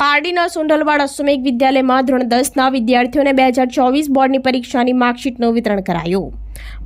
પારડીના સોંઢલવાડ અશ્વમેઘ વિદ્યાલયમાં ધોરણ દસના વિદ્યાર્થીઓને બે હજાર ચોવીસ બોર્ડની પરીક્ષાની માર્કશીટનું વિતરણ કરાયું.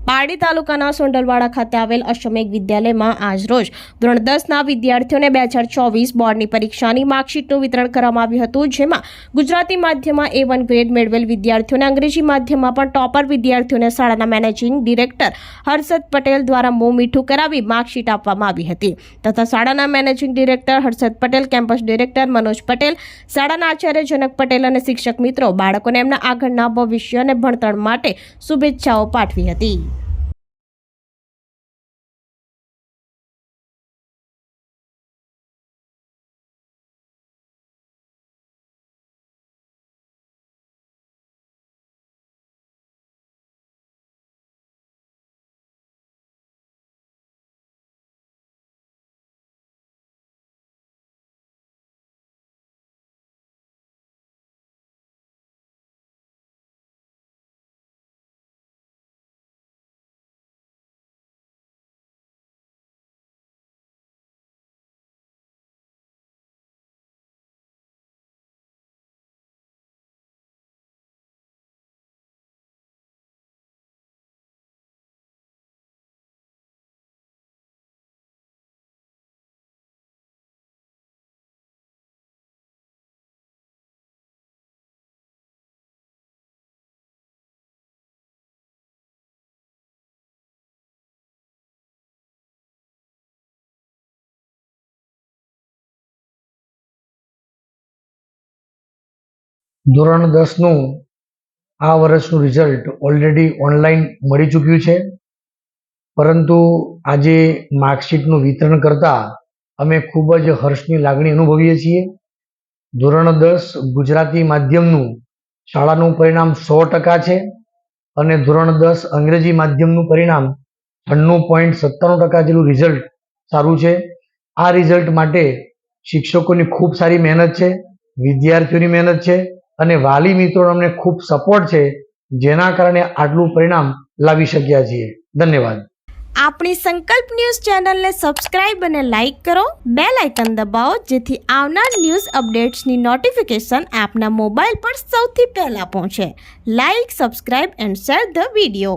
પારડી તાલુકાના સોંડલવાડા ખાતે આવેલ અશ્વમેઘ વિદ્યાલયમાં આજરોજ ધોરણ દસના વિદ્યાર્થીઓને બે હજાર ચોવીસ બોર્ડની પરીક્ષાની માર્કશીટનું વિતરણ કરવામાં આવ્યું હતું, જેમાં ગુજરાતી માધ્યમમાં એ વન ગ્રેડ મેળવેલ વિદ્યાર્થીઓને અંગ્રેજી માધ્યમમાં પણ ટોપર વિદ્યાર્થીઓને શાળાના મેનેજિંગ ડિરેક્ટર હર્ષદ પટેલ દ્વારા મોં મીઠું કરાવી માર્કશીટ આપવામાં આવી હતી. તથા શાળાના managing director Harshad Patel, campus director Manoj Patel, શાળાના આચાર્ય જનક પટેલ અને શિક્ષક મિત્રો બાળકોને એમના આગળના ભવિષ્ય અને ભણતર માટે શુભેચ્છાઓ પાઠવી હતી. D. ધોરણ દસનું આ વર્ષનું રિઝલ્ટ ઓલરેડી ઓનલાઈન મળી ચૂક્યું છે. પરંતુ આજે માર્કશીટનું વિતરણ કરતા અમે ખૂબ જ હર્ષની લાગણી અનુભવીએ છીએ. ધોરણ દસ ગુજરાતી માધ્યમનું શાળાનું પરિણામ સો ટકા છે અને ધોરણ દસ અંગ્રેજી માધ્યમનું પરિણામ છન્નું પોઈન્ટ સત્તાણું ટકા જેટલું રિઝલ્ટ સારું છે. આ રિઝલ્ટ માટે શિક્ષકોની ખૂબ સારી મહેનત છે, વિદ્યાર્થીઓની મહેનત છે અને વાલી મિત્રો અમને ખૂબ સપોર્ટ છે, જેના કારણે આટલું પરિણામ લાવી શક્યા છીએ. ધન્યવાદ. આપણી સંકલ્પ ન્યૂઝ ચેનલને સબસ્ક્રાઇબ અને લાઇક કરો. બે લાઇકન દબાવો, જેથી આવનાર ન્યૂઝ અપડેટ્સની નોટિફિકેશન આપના મોબાઈલ પર સૌથી પહેલા પહોંચે. Like subscribe and share the video